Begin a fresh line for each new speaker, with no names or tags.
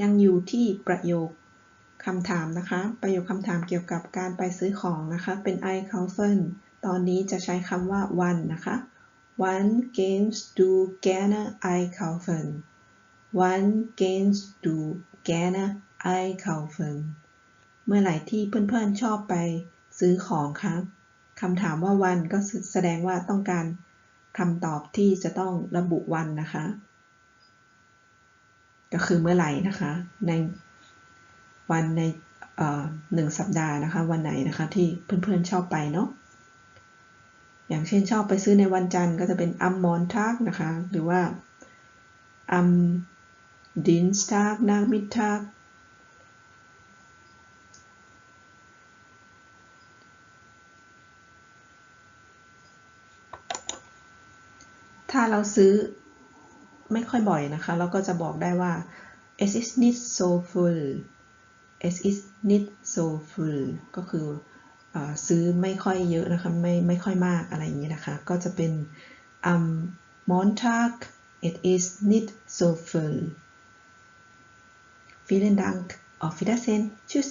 ยังอยู่ที่ประโยคคำถามนะคะ ประโยคคำถามเกี่ยวกับการไปซื้อของนะคะ เป็น I kaufen ตอนนี้จะใช้คำว่าวันนะคะ Wann gehst du gerne I kaufen Wann gehst du gerne I kaufen เมื่อไหร่ที่เพื่อนๆชอบไปซื้อของคะคำถามว่าวันก็แสดงว่าต้องการคำตอบที่จะต้องระบุวันนะคะ ก็คือเมื่อไหร่นะคะ ในวันในหนึ่งสัปดาห์นะคะ วันไหนนะคะที่เพื่อนๆชอบไปเนาะอย่างเช่นชอบไปซื้อในวันจันทร์ก็จะเป็นอัมมอนทักนะคะ หรือว่าอัมดินสทักนามิทักถ้าเราซื้อ ไม่ค่อยบ่อยนะคะเราก็จะบอกได้ว่า es ist nicht so full es ist nicht so full ก็คืออซื้อไม่ค่อยเยอะนะคะ ไม่ไม่ค่อยมากอะไรอย่างนี้นะคะ ก็จะเป็น am Montag it is nicht so full vielen Dank auf Wiedersehen tschüss